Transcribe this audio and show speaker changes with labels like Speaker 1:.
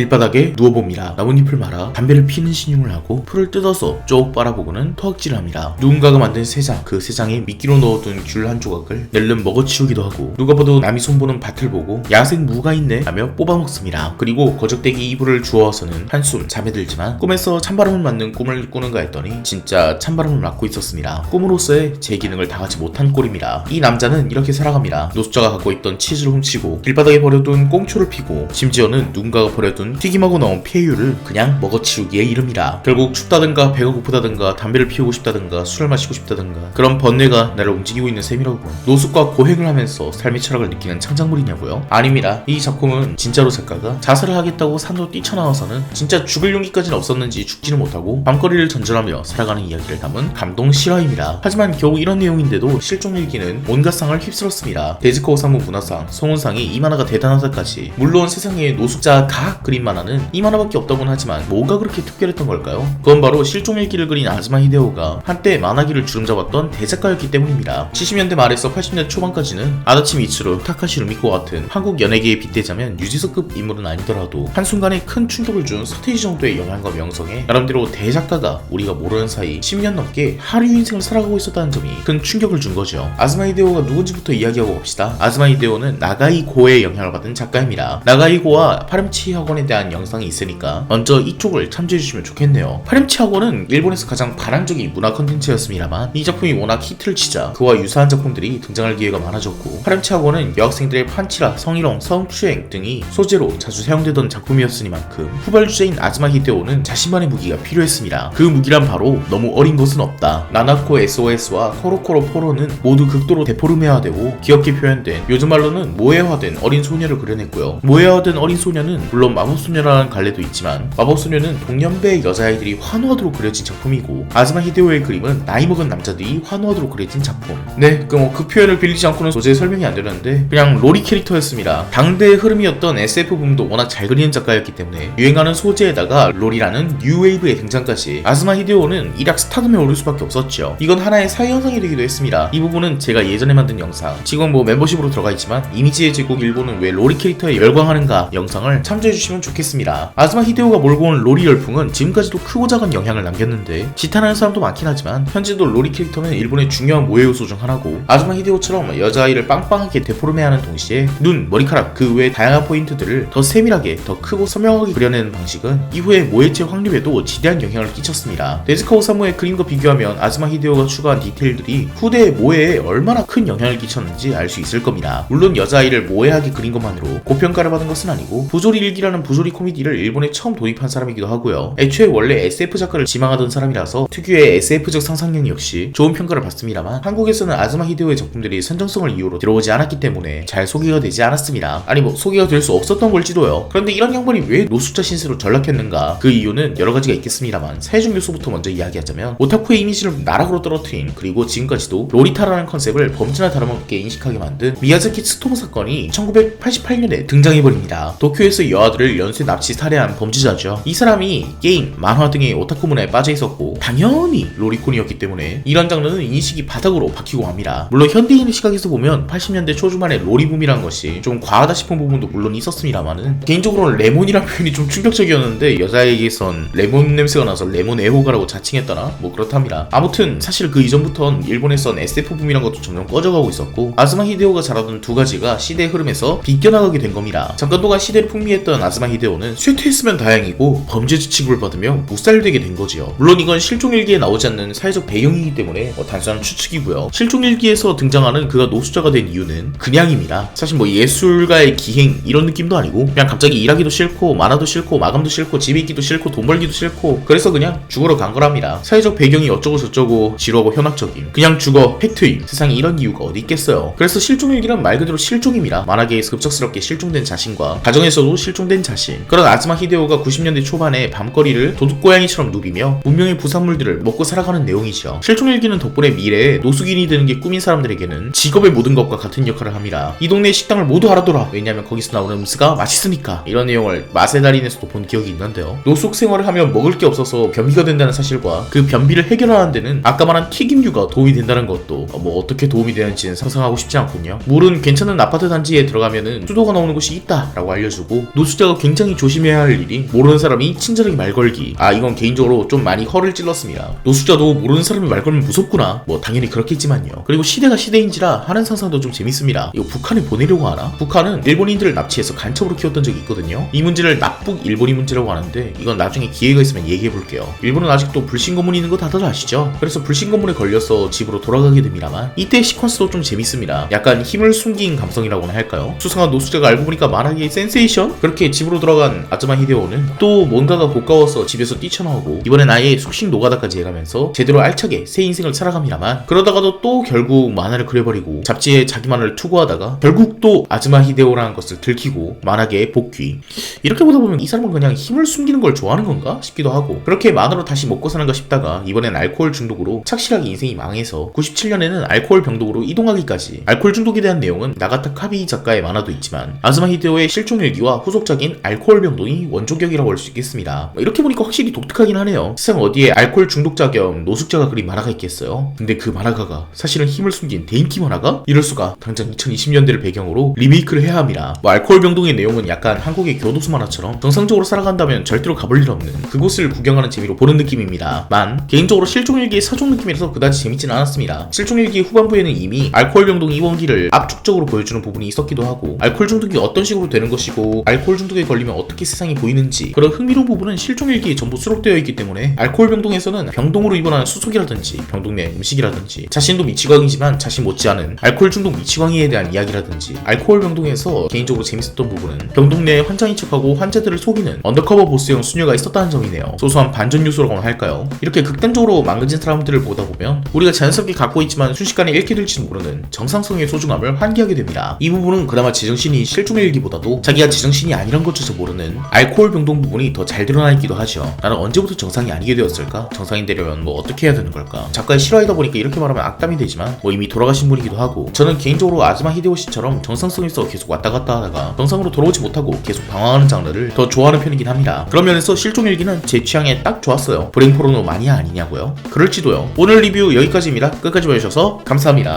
Speaker 1: 길바닥에 누워봅니다. 나뭇잎을 말아 담배를 피는 신용을 하고 풀을 뜯어서 쭉 빨아보고는 토악질을 합니다. 누군가가 만든 새장, 그 새장에 미끼로 넣어둔 귤 한 조각을 낼름 먹어치우기도 하고 누가 봐도 남이 손보는 밭을 보고 야생 무가 있네 하며 뽑아먹습니다. 그리고 거적대기 이불을 주워서는 한숨 잠에 들지만 꿈에서 찬바람을 맞는 꿈을 꾸는가 했더니 진짜 찬바람을 맞고 있었습니다. 꿈으로서의 제 기능을 다하지 못한 꼴입니다. 이 남자는 이렇게 살아갑니다. 노숙자가 갖고 있던 치즈를 훔치고 길바닥에 버려둔 꽁초를 피고 심지어는 누군가가 버려둔 튀김하고 나온 피해유를 그냥 먹어치우기에 이릅니다. 결국 춥다든가 배가 고프다든가 담배를 피우고 싶다든가 술을 마시고 싶다든가 그런 번뇌가 나를 움직이고 있는 셈이라고 노숙과 고행을 하면서 삶의 철학을 느끼는 창작물이냐고요? 아닙니다. 이 작품은 진짜로 작가가 자살을 하겠다고 산으로 뛰쳐나와서는 진짜 죽을 용기까지는 없었는지 죽지는 못하고 밤거리를 전전하며 살아가는 이야기를 담은 감동 실화입니다. 하지만 겨우 이런 내용인데도 실종일기는 온갖 상을 휩쓸었습니다. 데즈코 오사무 문화상, 송원상이 이 만화가 대단하다까지 물론 세상에 노숙자 가 그린 만화는 이 만화밖에 없다곤 하지만 뭐가 그렇게 특별했던 걸까요? 그건 바로 실종일기를 그린 아즈마 히데오가 한때 만화기를 주름잡았던 대작가였기 때문입니다. 70년대 말에서 80년대 초반까지는 아다치 미츠루, 타카시 루미코 같은 한국 연예계에 빗대자면 유지석급 인물은 아니더라도 한순간에 큰 충격을 준 서태지 정도의 영향과 명성에 나름대로 대작가가 우리가 모르는 사이 10년 넘게 하류 인생을 살아가고 있었다는 점이 큰 충격을 준 거죠. 아즈마 히데오가 누군지부터 이야기하고 봅시다. 아즈마 히데오는 나가이 고의 영향을 받은 작가입니다. 나가이 고와 파렴치 학원 에 대한 영상이 있으니까 먼저 이쪽을 참조해 주시면 좋겠네요. 파렴치 학원은 일본에서 가장 반항적인 문화 컨텐츠였습니다만 이 작품이 워낙 히트를 치자 그와 유사한 작품들이 등장할 기회가 많아졌고 파렴치 학원은 여학생들의 판치라, 성희롱, 성추행 등이 소재로 자주 사용되던 작품이었으니만큼 후발 주제인 아즈마 히데오는 자신만의 무기가 필요했습니다. 그 무기란 바로 너무 어린 것은 없다. 나나코 SOS와 코로코로 포로는 모두 극도로 데포르메화되고 귀엽게 표현된 요즘 말로는 모해화된 어린 소녀를 그려냈고요. 모해화된 어린 소녀는 물론 마법 소녀라는 갈래도 있지만 마법소녀는 동년배의 여자아이들이 환호하도록 그려진 작품이고 아즈마 히데오의 그림은 나이 먹은 남자들이 환호하도록 그려진 작품. 네, 그 뭐 그 표현을 빌리지 않고는 도저히 설명이 안 되는데 그냥 로리 캐릭터였습니다. 당대의 흐름이었던 SF 붐도 워낙 잘 그리는 작가였기 때문에 유행하는 소재에다가 롤이라는 뉴웨이브의 등장까지 아즈마 히데오는 일약 스타덤에 오를 수밖에 없었죠. 이건 하나의 사회 현상이 되기도 했습니다. 이 부분은 제가 예전에 만든 영상, 지금 뭐 멤버십으로 들어가 있지만 이미지의 제국 일본은 왜 로리 캐릭터에 열광하는가 영상을 참조해 주시면 좋겠습니다. 아즈마 히데오가 몰고 온 로리 열풍은 지금까지도 크고 작은 영향을 남겼는데 지탄하는 사람도 많긴 하지만 현재도 로리 캐릭터는 일본의 중요한 모해 요소 중 하나고 아즈마 히데오처럼 여자아이를 빵빵하게 데포르메하는 동시에 눈, 머리카락 그 외 다양한 포인트들을 더 세밀하게 더 크고 선명하게 그려내는 방식은 이후에 모해체 확립에도 지대한 영향을 끼쳤습니다. 데즈카 오사무의 그림과 비교하면 아즈마 히데오가 추가한 디테일들이 후대의 모해에 얼마나 큰 영향을 끼쳤는지 알 수 있을 겁니다. 물론 여자아이를 모해하게 그린 것만으로 고평가를 받은 것은 아니고 부조리 일기라는 부조리 코미디를 일본에 처음 도입한 사람이기도 하고요. 애초에 원래 SF 작가를 지망하던 사람이라서 특유의 SF적 상상력 역시 좋은 평가를 받습니다만 한국에서는 아즈마 히데오의 작품들이 선정성을 이유로 들어오지 않았기 때문에 잘 소개가 되지 않았습니다. 아니 뭐 소개가 될 수 없었던 걸지도요. 그런데 이런 양반이 왜 노숙자 신세로 전락했는가? 그 이유는 여러 가지가 있겠습니다만 사회적 요소부터 먼저 이야기하자면 오타쿠의 이미지를 나락으로 떨어뜨린 그리고 지금까지도 로리타라는 컨셉을 범죄나 다름없게 인식하게 만든 미야자키 스토무 사건이 1988년에 등장해버립니다. 도쿄에서 여아들을 연쇄 납치 살해한 범죄자죠. 이 사람이 게임, 만화 등의 오타쿠 문화에 빠져 있었고 당연히 로리콘이었기 때문에 이런 장르는 인식이 바닥으로 바뀌고 합니다. 물론 현대인의 시각에서 보면 80년대 초중반의 로리붐이란 것이 좀 과하다 싶은 부분도 물론 있었습니다만은 개인적으로는 레몬이란 표현이 좀 충격적이었는데 여자에게선 레몬 냄새가 나서 레몬 애호가라고 자칭했다나 뭐 그렇답니다. 아무튼 사실 그 이전부턴 일본에선 SF 붐이란 것도 점점 꺼져가고 있었고 아즈마 히데오가 잘하던 두 가지가 시대의 흐름에서 비껴나가게 된 겁니다. 잠깐 동안 시대를 풍미했던 아즈마 히데오는 쇠퇴했으면 다행이고 범죄 지칙을 받으며 묵살되게 된 거지요. 물론 이건 실종일기에 나오지 않는 사회적 배경이기 때문에 뭐 단순한 추측이고요. 실종일기에서 등장하는 그가 노숙자가 된 이유는 그냥입니다. 사실 뭐 예술가의 기행 이런 느낌도 아니고 그냥 갑자기 일하기도 싫고 만화도 싫고 마감도 싫고 집에 있기도 싫고 돈 벌기도 싫고 그래서 그냥 죽으러 간 거랍니다. 사회적 배경이 어쩌고 저쩌고 지루하고 현학적임 그냥 죽어 팩트임 세상에 이런 이유가 어디 있겠어요. 그래서 실종일기란 말 그대로 실종입니다. 만화계에서 급작스럽게 실종된 자신과 가정에서도 실종된 자신 그런 아즈마 히데오가 90년대 초반에 밤거리를 도둑고양이처럼 누비며 문명의 부산물들을 먹고 살아가는 내용이죠. 실종일기는 덕분에 미래에 노숙인이 되는 게 꿈인 사람들에게는 직업의 모든 것과 같은 역할을 합니다. 이 동네 식당을 모두 알아둬라. 왜냐하면 거기서 나오는 음식가 맛있으니까. 이런 내용을 맛의 달인에서도 본 기억이 있는데요. 노숙 생활을 하면 먹을 게 없어서 변비가 된다는 사실과 그 변비를 해결하는 데는 아까 말한 튀김류가 도움이 된다는 것도 뭐 어떻게 도움이 되는지는 상상하고 싶지 않군요. 물은 괜찮은 아파트 단지에 들어가면은 수도가 나오는 곳이 있다라고 알려주고 노숙자가 굉장히 조심해야 할 일이 모르는 사람이 친절하게 말 걸기. 아 이건 개인적으로 좀 많이 허를 찔렀습니다. 노숙자도 모르는 사람이 말 걸면 무섭구나. 뭐 당연히 그렇겠지만요. 그리고 시대가 시대인지라 하는 상상도 좀 재밌습니다. 이거 북한에 보내려고 하나? 북한은 일본인들을 납치해서 간첩으로 키웠던 적이 있거든요. 이 문제를 납북 일본인 문제라고 하는데 이건 나중에 기회가 있으면 얘기해 볼게요. 일본은 아직도 불신 검문이 있는 거 다들 아시죠? 그래서 불신 검문에 걸려서 집으로 돌아가게 됩니다만 이때 시퀀스도 좀 재밌습니다. 약간 힘을 숨긴 감성이라고나 할까요? 수상한 노숙자가 알고 보니까 만화계 센세이션? 그렇게 집으로 돌아간 아즈마 히데오는 또 뭔가가 고가워서 집에서 뛰쳐나오고 이번엔 아예 숙식 노가다까지 해가면서 제대로 알차게 새 인생을 살아갑니다만 그러다가도 또 결국 만화를 그려버리고 잡지에 자기 만화를 투고하다가 결국 또 아즈마 히데오라는 것을 들키고 만화계에 복귀. 이렇게 보다 보면 이 사람은 그냥 힘을 숨기는 걸 좋아하는 건가 싶기도 하고 그렇게 만화로 다시 먹고 사는가 싶다가 이번엔 알코올 중독으로 착실하게 인생이 망해서 97년에는 알코올 병독으로 이동하기까지. 알코올 중독에 대한 내용은 나가타 카비 작가의 만화도 있지만 아즈마 히데오의 실종일기와 후속작인 알코올 병동이 원조격이라고 할 수 있겠습니다. 이렇게 보니까 확실히 독특하긴 하네요. 세상 어디에 알코올 중독자 겸 노숙자가 그린 만화가 있겠어요? 근데 그 만화가가 사실은 힘을 숨긴 대인기 만화가? 이럴 수가. 당장 2020년대를 배경으로 리메이크를 해야 합니다. 뭐 알코올 병동의 내용은 약간 한국의 교도소 만화처럼 정상적으로 살아간다면 절대로 가볼 일 없는 그곳을 구경하는 재미로 보는 느낌입니다. 만 개인적으로 실종일기의 사종 느낌이라서 그다지 재밌진 않았습니다. 실종일기 후반부에는 이미 알코올 병동 입원기를 압축적으로 보여주는 부분이 있었기도 하고 알코올 중독이 어떤 식으로 되는 것이고 알코올 중독에 걸리면 어떻게 세상이 보이는지 그런 흥미로운 부분은 실종일기에 전부 수록되어 있기 때문에 알코올 병동에서는 병동으로 입원하는 수속이라든지 병동 내 음식이라든지 자신도 미치광이지만 자신 못지않은 알코올 중독 미치광이에 대한 이야기라든지 알코올 병동에서 개인적으로 재밌었던 부분은 병동 내에 환자인 척하고 환자들을 속이는 언더커버 보스형 수녀가 있었다는 점이네요. 소소한 반전 요소라고나 할까요? 이렇게 극단적으로 망가진 사람들을 보다 보면 우리가 자연스럽게 갖고 있지만 순식간에 잃게 될지도 모르는 정상성의 소중함을 환기하게 됩니다. 이 부분은 그나마 제정신이 실종일기보다도 자기가 제정신이 아니란 것조차 모르는 알코올 병동 부분이 더 잘 드러나 있기도 하죠. 나는 언제부터 정상이 아니게 되었을까? 정상이 되려면 뭐 어떻게 해야 되는 걸까? 작가의 실화이다 보니까 이렇게 말하면 악담이 되지만 뭐 이미 돌아가신 분이기도 하고 저는 개인적으로 아즈마 히데오 씨처럼 정상성에서 계속 왔다 갔다 하다가 정상으로 돌아오지 못하고 계속 방황하는 장르를 더 좋아하는 편이긴 합니다. 그런 면에서 실종일기는 제 취향에 딱 좋았어요. 브레인 포르노 마니아 아니냐고요? 그럴지도요. 오늘 리뷰 여기까지입니다. 끝까지 봐주셔서 감사합니다